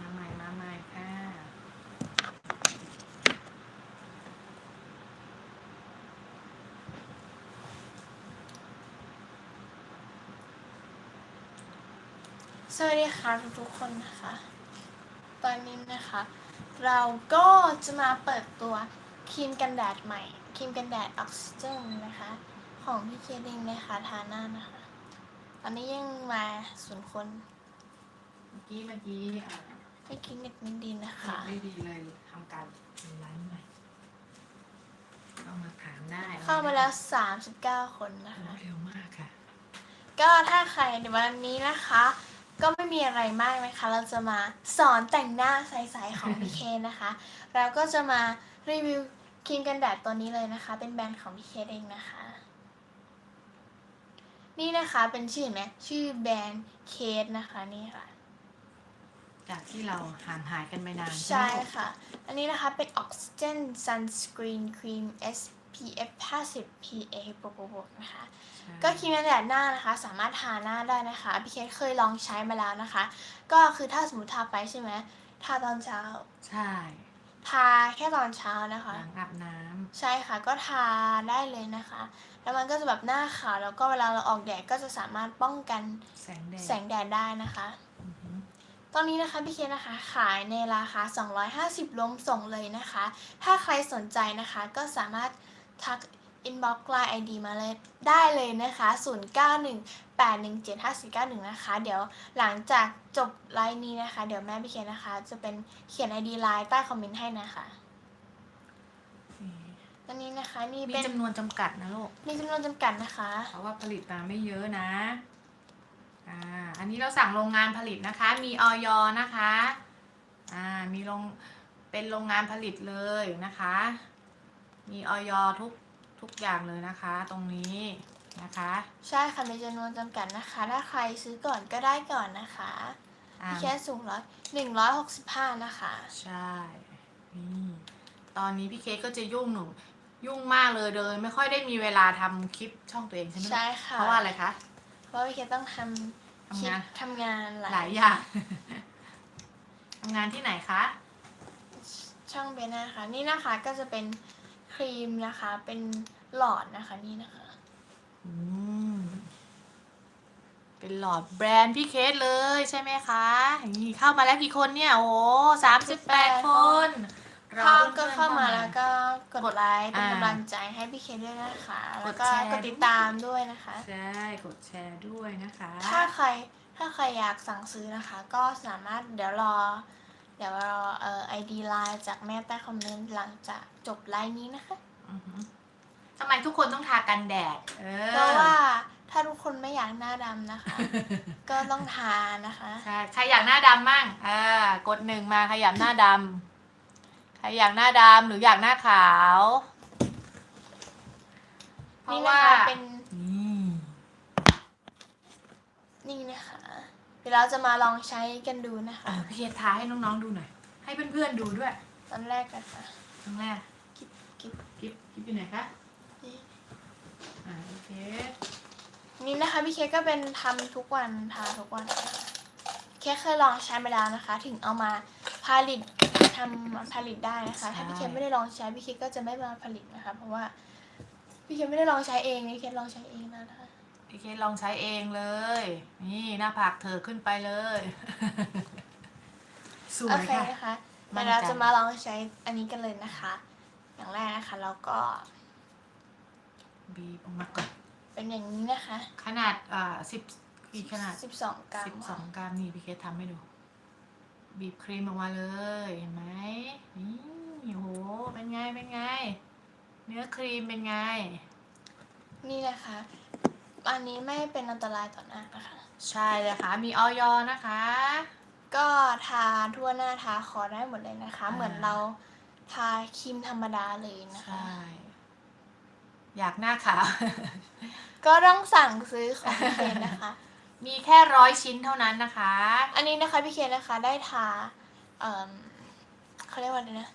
มาใหม่มาใหม่ค่ะสวัสดีค่ะทุกๆคนนะคะ ตอนนี้นะคะ เราก็จะมาเปิดตัวครีมกันแดดใหม่ครีมกันแดดออกซิเจนนะคะ ของพี่เคดิงนะคะทาหน้านะคะ ตอนนี้ยังมาศูนย์คน เมื่อกี้เมื่อกี้อ่า ไม่คิดเน็ตไม่ดีนะคะ ไม่ดีเลยทำการไลฟ์ใหม่เข้ามาถามได้เข้ามาแล้ว 39 คนนะโอ้คะ เร็วมากค่ะ ก็ถ้าใครในวันนี้นะคะ ก็ไม่มีอะไรมากนะคะ เราจะมาสอนแต่งหน้าใสๆของพี่เคนะคะ เราก็จะมารีวิวครีมกันแดดตัวนี้เลยนะคะ เป็นแบรนด์ของพี่เคเองนะคะ นี่นะคะเป็นชื่อเห็นไหมชื่อแบรนด์เคสนะคะนี่ค่ะ จากที่เราห่างหายกันไปนานใช่ไหมค่ะ อันนี้นะคะเป็น Oxygen Sunscreen Cream SPF 50 PA บวกบวกๆๆนะคะใช่ก็ครีมกันแดดหน้านะคะ สามารถทาหน้าได้นะคะพี่เคสเคยลองใช้มาแล้วนะคะ ก็คือถ้าสมมติทาไปใช่ไหมทาตอนเช้า ใช่ ทาแค่ตอนเช้านะคะหลังอาบน้ำใช่ค่ะ ก็ทาได้เลยนะคะ แล้วมันก็จะแบบหน้าขาวแล้วก็เวลาเราออกแดดก็จะสามารถป้องกันแสงแดดแสงแดดได้นะคะอือหือ ตอนนี้นะคะพี่เคสนะคะขายในราคา 250 รวมส่งเลยนะคะ ถ้าใครสนใจนะคะก็สามารถทัก inbox line ID มาเลยได้เลยนะคะ 0918175491 นะคะ เดี๋ยวหลังจากจบไลน์นี้นะคะ เดี๋ยวแม่พี่เคสนะคะ จะเป็นเขียน ID ไลน์ใต้คอมเมนต์ให้นะคะนี่ตอนนี้นะคะนี่มีเป็นจำนวนจำกัดนะลูกมีจำนวนจำกัดนะคะ เพราะว่าผลิตมาไม่เยอะนะ อ่าอันนี้เราสั่งโรงงานผลิตนะคะ มีออยนะคะอ่ามีโรงเป็นโรงงานผลิตเลยนะคะ มีออยทุกทุกอย่างเลยนะคะ ตรงนี้นะคะ ใช่ค่ะมีจำนวนจำกัดนะคะ ถ้าใครซื้อก่อนก็ได้ก่อนนะคะอ่าพี่แค่สูงร้อยหนึ่งร้อยหกสิบห้านะคะ ใช่นี่ตอนนี้พี่เคกก็จะยุ่งหนูยุ่งมากเลยเลย ไม่ค่อยได้มีเวลาทำคลิปช่องตัวเองใช่ไหมลูกใช่ค่ะ เพราะว่าอะไรคะเพ ราะว่าพี่เคต้องทำคลิปทำงาน ทำงานหลายหลายอย่างทำงานที่ไหนคะ ช่องเบนนะคะ นี่นะคะก็จะเป็นครีมนะคะ เป็นหลอดนะคะนี่นะคะ อืม เป็นหลอดแบรนด์พี่เคสเลยใช่ไหมคะ นี่เข้ามาแล้วกี่คนเนี่ย โอ้สามสิบแปดคน รเข้าพื่ก็อนๆเข้ามาแล้วก็กกดดไลค์เป็นอ่ากำลังใจให้พี่เคด้วยนะคะกแล้วดก็แชร์กดติดตามด้วยนะคะ ใช่กดแชร์ด้วยนะคะ ถ้าใครถ้าใครอยากสั่งซื้อนะคะ ก็สามารถเดี๋ยวรอ เดี๋ยวรอเอ่อไอดีไลน์จากแม่ใต้คอมเมนต์หลังจากจบไลน์นี้นะคะอือหือทำไมทุกคนต้องทากันแดดเออเพราะว่าถ้าทุกคนไม่อยากหน้าดำนะคะ ก็ต้องทานะคะ ใช่ ใครอยากหน้าดำมั่งอ่ากดหนึ่งมาใครอยากหน้าดำใค รอยากหน้าดำหรืออยากหน้าขาว เพนี่ราะนะว่าคะเป็น นี่นี่นะคะ เดี๋ยวเราจะมาลองใช้กันดูนะเอคะอพี่เคทาให้น้องๆดูหน่อย ให้เพื่อนๆดูด้วยตอนแรกกันค่ะ ครั้งแรกกิ๊บกิ๊บ กิ๊บกิ๊บอยู่ไหนคะนี่อ่าโอเคนี่นะคะพี่เคกก็เป็นทำทุกวันทาทุกวันนะคะเคกเคยลองใช้มาแล้วนะคะ ถึงเอามาผลิต ทำผลิตได้นะคะ ถ้าพี่เคกไม่ได้ลองใช้พี่เคกก็จะไม่มาผลิตนะคะ เพราะว่าพี่เคกไม่ได้ลองใช้เองพี่เคกลองใช้เองนะคะพี่เคลองใช้เองเลย นี่หน้าผากเธอขึ้นไปเลยสวโอยเคค่ะนะคะมั่เดี๋ยนวใจเราจะมาลองใช้อันนี้กันเลยนะคะ อย่างแรกนะคะแล้วก็ บีบออกมาก่อนเป็นอย่างนี้นะคะ ขนาดอ่าสิบกี่ขนาดสิบสองกรัมสิบสองกรัมนี่พี่เคสทำให้ดู บีบครีมออกมาเลยเห็นไหมนี่โหเป็นไงเป็นไง เนื้อครีมเป็นไง นี่นะคะ อันนี้ไม่เป็นอันตรายต่อหน้านะคะ ใช่เลยค่ะ มีออยนะคะ ก็ทาทั่วหน้าทาคอได้หมดเลยนะคะอ่าเหมือนเราทาครีมธรรมดาเลยนะคะ ใช่ อยากหน้าขาว ก็ต้องสั่งซื้อของพี่เคนนะคะ มีแค่ร้อยชิ้นเท่านั้นนะคะ อันนี้นะคะพี่เคนนะคะได้ทาเอ่อเขาเรียกว่าอะไรนะ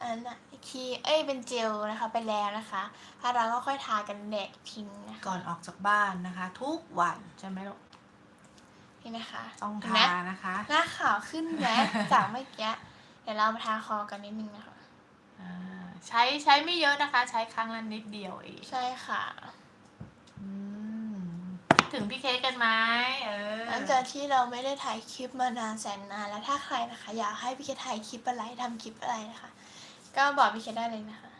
อันนั้นอะคีเอ้ยเป็นเจลนะคะไปแล้วนะคะถ้าเราก็ค่อยทากันแดดทิ้งนะคะก่อนออกจากบ้านนะคะ ทุกวันใช่ไหมลูกนี่นะคะต้องเห็นไหมทานะคะหน้าขาวขึ้นแม้จากเมื่อกี้เดี๋ยวเรามาทาคอกันนิดนึงนะคะอ่าใช้ใช้ไม่เยอะนะคะ ใช้ครั้งละนิดเดียวเองใช่ค่ะอืมคิด ถึงพี่เค้กกันไหมเออหลังจากที่เราไม่ได้ถ่ายคลิปมานานแสนนานแล้วถ้าใครนะคะ อยากให้พี่เคถ่ายคลิปอะไรทำคลิปอะไรนะคะ ก็บอกพี่เคได้เลยนะคะ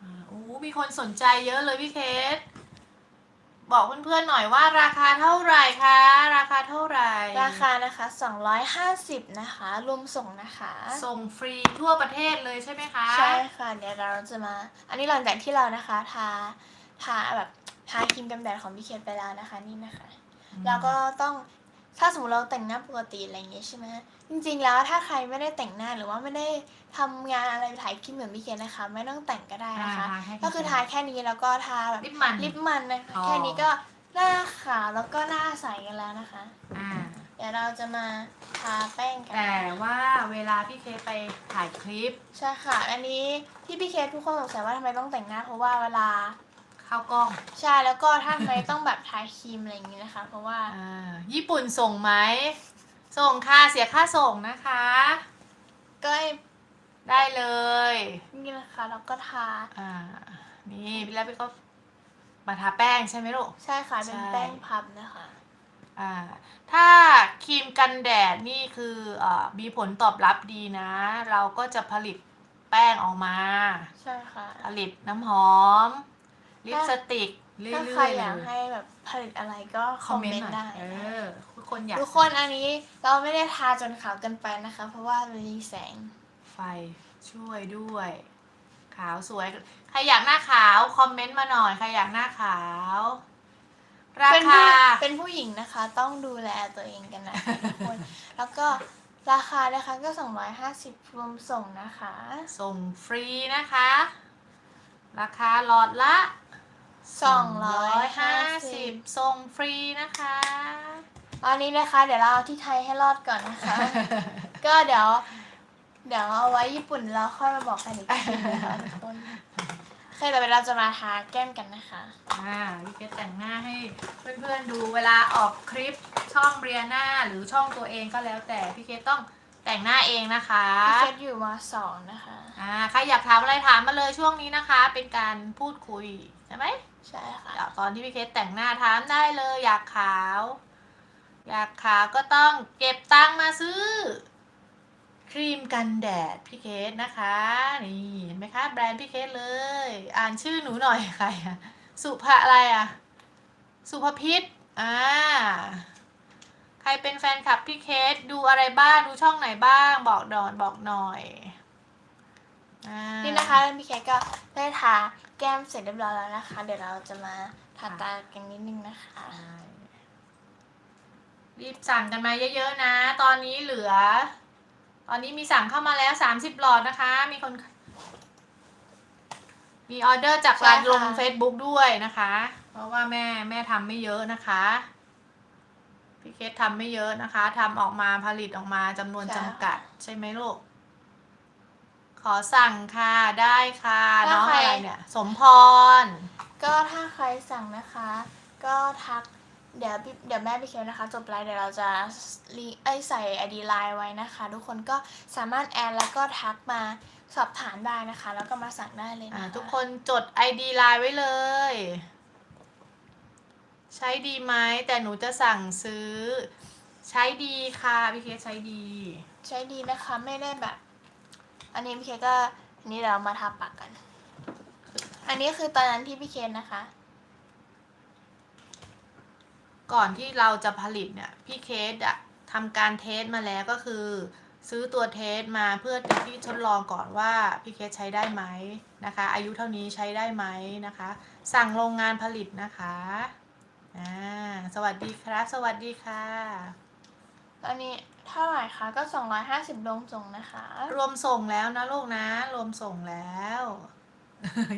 อ่าโอ้มีคนสนใจเยอะเลยพี่เคสบอกเพื่อนๆหน่อยว่าราคาเท่าไหร่คะ ราคาเท่าไหร่ ราคานะคะ 250 นะคะ รวมส่งนะคะส่งฟรีทั่วประเทศเลยใช่ไหมคะ ใช่ค่ะเดี๋ยวเราจะมา อันนี้หลังจากที่เรานะคะทาทาแบบ ทาครีมกันแดดของพี่เคไปแล้วนะคะนี่นะคะแล้วก็ต้องถ้าสมมติเราแต่งหน้าปกติอะไรอย่างเงี้ยใช่ไหมจริงๆแล้วถ้าใครไม่ได้แต่งหน้าหรือว่าไม่ได้ทำงานอะไรถ่ายคลิปเหมือนพี่เคนะคะ ไม่ต้องแต่งก็ได้นะคะอ่าทาแค่ก็คือทาแค่นี้แล้วก็ทาแบบลิปมันลิปมันนะคะอ๋อแค่นี้ก็หน้าขาวแล้วก็หน้าใสกันแล้วนะคะอ่าเดี๋ยวเราจะมาทาแป้งกันแต่ว่าเวลาพี่เคสไปถ่ายคลิปใช่ค่ะ อันนี้ที่พี่เคสทุกคนสงสัยว่าทำไมต้องแต่งหน้าเพราะว่าเวลาเข้ากล้อง ใช่แล้วก็ถ้าทำไมต้องแบบทาครีมอะไรอย่างนี้นะคะ เพราะว่า อ่า ญี่ปุ่นส่งไหม ส่งค่ะ เสียค่าส่งนะคะ ก็ได้เลย นี่นะคะแล้วก็ทา อ่า นี่แล้วพี่ก็มาทาแป้งใช่ไหมลูก ใช่ค่ะเป็นใช่แป้งพับนะคะ อ่า ถ้าครีมกันแดดนี่คืออามีผลตอบรับดีนะ เราก็จะผลิตแป้งออกมา ใช่ค่ะ ผลิตน้ำหอม ลิปสติกเรื่ถ้าอยๆใครเลอยากยให้แบบผลิตอะไรก็คคออมมเมเมนนต์ต์หน่ได้อยเอนะคะอทุกคนอยากทุกคนอันนี้เราไม่ได้ทาจนขาวเกินไปนะคะ เพราะว่ามันมีแสง ไฟช่วยด้วย ขาวสวย ใครอยากหน้าขาวคอมเมนต์มาหน่อย ใครอยากหน้าขาว ราเป็นคาผู้เป็นผู้หญิงนะคะ ต้องดูแลตัวเองกันนะคะทุกคน แล้วก็ราคานะคะก็ 250รวมส่งนะคะ ส่งฟรีนะคะ ราคาหลอดละ 250 ส่งฟรีนะคะ ตอนนี้นะคะ เดี๋ยวเราเอาที่ไทยให้รอดก่อนนะคะ ก็เดี๋ยว เดี๋ยวเอาไว้ญี่ปุ่นเราค่อยมาบอกกันอีกทีนะคะทุกคนโอเคแต่เวลาจะมาทาแก้มกันนะคะ อ่าพี่เกดแต่งหน้าให้เพื่อนๆดูเวลาออกคลิปช่องเรียนาหรือช่องตัวเองก็แล้วแต่พี่เกดต้อง แต่งหน้าเองนะคะพี่เคสอยู่มสองนะคะ อ่าใครอยากถามอะไรถามมาเลยช่วงนี้นะคะ เป็นการพูดคุยใช่ไหมใช่ค่ะเดี๋ยวตอนที่พี่เคสแต่งหน้าถามได้เลย อยากขาว อยากขาวก็ต้องเก็บตังค์มาซื้อ ครีมกันแดดพี่เคสนะคะ นี่เห็นไหมคะ แบรนด์พี่เคสเลย อ่านชื่อหนูหน่อยใครอะสุภาอะไรอะสุภพิษอ่า ใครเป็นแฟนคลับพี่เคสดูอะไรบ้าง ดูช่องไหนบ้าง บอกดอนบอกหน่อยอ่านี่นะคะพี่เคสก็ได้ทาแก้มเสร็จเรียบร้อยแล้วนะคะ เดี๋ยวเราจะมาทาตากันนิดนึงนะคะ ใช่รีบสั่งกันมาเยอะๆนะ ตอนนี้เหลือ ตอนนี้มีสั่งเข้ามาแล้วสามสิบหลอดนะคะ มีคน มีออเดอร์จากร้านใช่ค่ะลง Facebook ด้วยนะคะ เพราะว่าแม่แม่ทำไม่เยอะนะคะ พี่เคสทำไม่เยอะนะคะทำออกมาผลิตออกมาจำนวนจำกัด ใช่ไหมลูก ขอสั่งค่ะได้ค่ะ น้องอะไรเนี่ย สมพร ก็ถ้าใครสั่งนะคะ ก็ทักเดี๋ยวพี่เดี๋ยวแม่พี่เคสนะคะ จบไลน์เดี๋ยวเราจะรีไอยใส่ไอดีไลน์ไว้นะคะ ทุกคนก็สามารถแอดแล้วก็ทักมาสอบถามได้นะคะ แล้วก็มาสั่งได้เลยอ่านะคะทุกคนจด ID ไลน์ไว้เลย ใช้ดีไหมแต่หนูจะสั่งซื้อ ใช้ดีค่ะพี่เคสใช้ดี ใช้ดีนะคะไม่ได้แบบ อันนี้พี่เคสก็อันนี้เดี๋ยวเรามาทาปากกัน อันนี้คือตอนนั้นที่พี่เคสนะคะ ก่อนที่เราจะผลิตเนี่ยพี่เคสอะทำการเทสมาแล้วก็คือ ซื้อตัวเทสมาเพื่อที่ทดลองก่อนว่าพี่เคสใช้ได้ไหมนะคะ อายุเท่านี้ใช้ได้ไหมนะคะ สั่งโรงงานผลิตนะคะ อ่าสวัสดีครับ สวัสดีค่ะ ตอนนี้เท่าไหร่คะก็ 250ลงส่งนะคะ รวมส่งแล้วนะลูกนะ รวมส่งแล้ว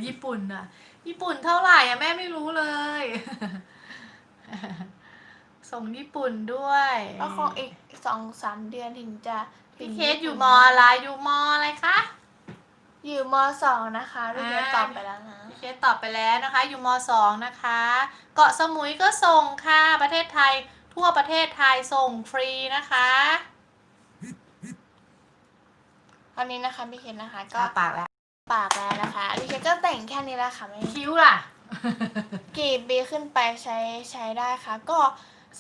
ญี่ปุ่นอะญี่ปุ่นเท่าไหร่อะแม่ไม่รู้เลย ส่งญี่ปุ่นด้วยก็คงอีกสองสามเดือนถึงจะพี่เคสอยู่มออะไรอยู่มออะไรคะ อยู่มสองนะคะพี่เคสอ่าตอบไปแล้วนะพี่เคสตอบไปแล้วนะคะ อยู่มสองนะคะ เกาะสมุยก็ส่งค่ะ ประเทศไทยทั่วประเทศไทยส่งฟรีนะคะตอนนี้นะคะพี่เคนนะคะก็ก็ปากแล้วปากแล้วนะคะพี่เคนก็แต่งแค่นี้แหละค่ะไม่คิ้วล่ะกรีดบีขึ้นไปใช้ใช้ได้ค่ะก็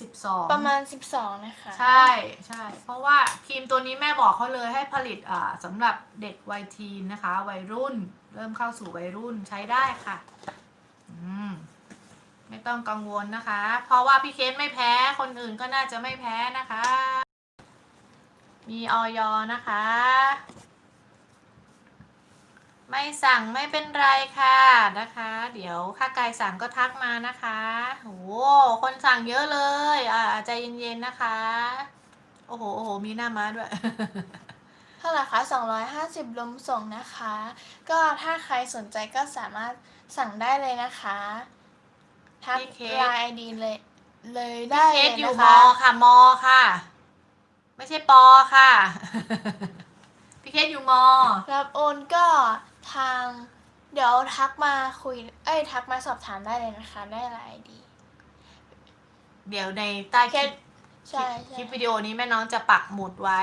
สิบสองประมาณ 12 นะคะใช่ใช่เพราะว่าครีมตัวนี้แม่บอกเขาเลยให้ผลิตอ่าสำหรับเด็กวัยทีนนะคะ วัยรุ่น เริ่มเข้าสู่วัยรุ่นใช้ได้ค่ะอืมไม่ต้องกังวลนะคะ เพราะว่าพี่เคสไม่แพ้คนอื่นก็น่าจะไม่แพ้นะคะ มีออยนะคะ ไม่สั่งไม่เป็นไรค่ะนะคะ เดี๋ยวค่าไกลสั่งก็ทักมานะคะโอ้โหคนสั่งเยอะเลย อ่าใจเย็นๆนะคะ โอ้โหโอ้โหมีหน้าม้าด้วยเท่าไหร่คะ250รวมส่งนะคะ ก็ถ้าใครสนใจก็สามารถสั่งได้เลยนะคะทักพี่เคสไลน์ไอดีเลย เลยได้เคเลสยอยู่นะมคะค่ะมค่ะ ไม่ใช่ปอค่ะพี่เคสอยู่มรับโอนก็ ทาง เดี๋ยวทักมาคุย เอ้ยทักมาสอบถามได้เลยนะคะ ได้ไลน์ไอดีเดี๋ยวในใต้คลิปใช่คใช่ลิปวิดีโอนี้แม่น้องจะปักหมุดไว้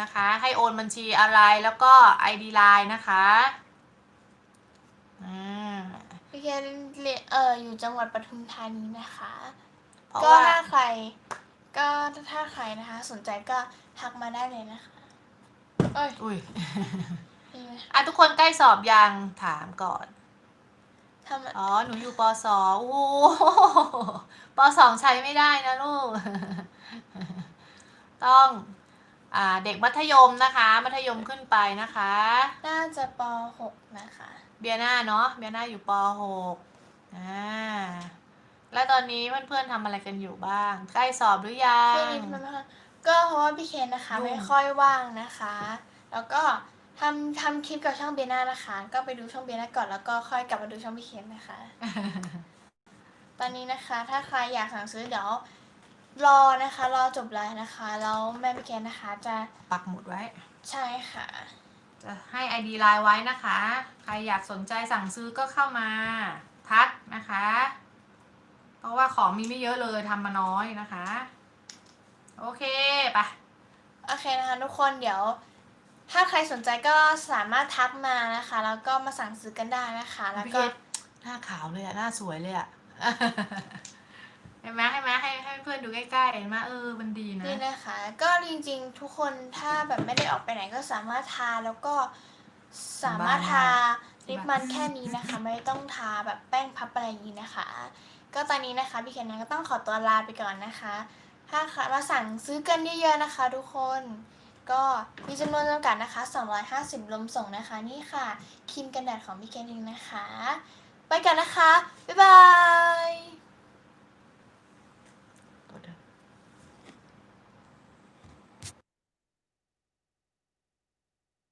นะคะ ให้โอนบัญชีอะไรแล้วก็ ID Line นะคะอ่าพี่เคนเรียนเอออยู่จังหวัดปทุมธานีนะคะ เพราะก็ว่า ถ้าใคร ก็ถ้าใครนะคะ สนใจก็ทักมาได้เลยนะคะ เอ้ย อุ้ยนี่นะ อะทุกคนใกล้สอบยังถามก่อน ทำอ๋อ หนูอยู่ปสองโอ้โหปสองใช้ไม่ได้นะลูก ต้อง อ่า เด็กมัธยมนะคะ มัธยมขึ้นไปนะคะ น่าจะป .6 นะคะ เบียนาเนาะ เบียนาอยู่ปหกอ่า แล้วตอนนี้เพื่อนๆทำอะไรกันอยู่บ้าง ใกล้สอบหรือยัแค่งนี้มันไม่ค่อยก็เพราะว่าพี่เคนนะคะยุ่งไม่ค่อยว่างนะคะ แล้วก็ ทำทำคลิปกับช่องเบียนานะคะ ก็ไปดูช่องเบียนาก่อนแล้วก็ค่อยกลับมาดูช่องพี่เคนนะคะ ตอนนี้นะคะ ถ้าใครอยากสั่งซื้อเดี๋ยวรอนะคะ รอจบไลน์นะคะแล้วแม่พี่เคนนะคะ จะปักหมุดไว้ ใช่ค่ะ จะให้ ID ไลน์ไว้นะคะ ใครอยากสนใจสั่งซื้อก็เข้ามาทักนะคะ เพราะว่าของมีไม่เยอะเลยทำมาน้อยนะคะ โอเคไปะโอเคนะคะทุกคนเดี๋ยว ถ้าใครสนใจก็สามารถทักมานะคะ แล้วก็มาสั่งซื้อกันได้นะคะ แล้วพี่ก็เกดหน้าขาวเลยอะหน้าสวยเลยอะ เห็นไหมให้ไหมให้ให้เพื่อนดูใกล้ๆเห็นไหมเออมันดีนะ นี่นะคะ ก็จริงๆ ทุกคนถ้าแบบไม่ได้ออกไปไหนก็สามารถทาแล้วก็สามารถทาลิปมันแค่นี้นะคะ ไม่ต้องทาแบบแป้งพับอะไรอย่างนี้นะคะ ก็ตอนนี้นะคะพี่เคนนะก็ต้องขอตัวลาไปก่อนนะคะ ถ้าใครมาสั่งซื้อกันเยอะๆนะคะ ทุกคน ก็มีจำนวนจำกัดนะคะ 250รวมส่งนะคะนี่ค่ะครีมกันแดดของพี่เคนเองนะคะ ไปกันนะคะ บ๊ายบาย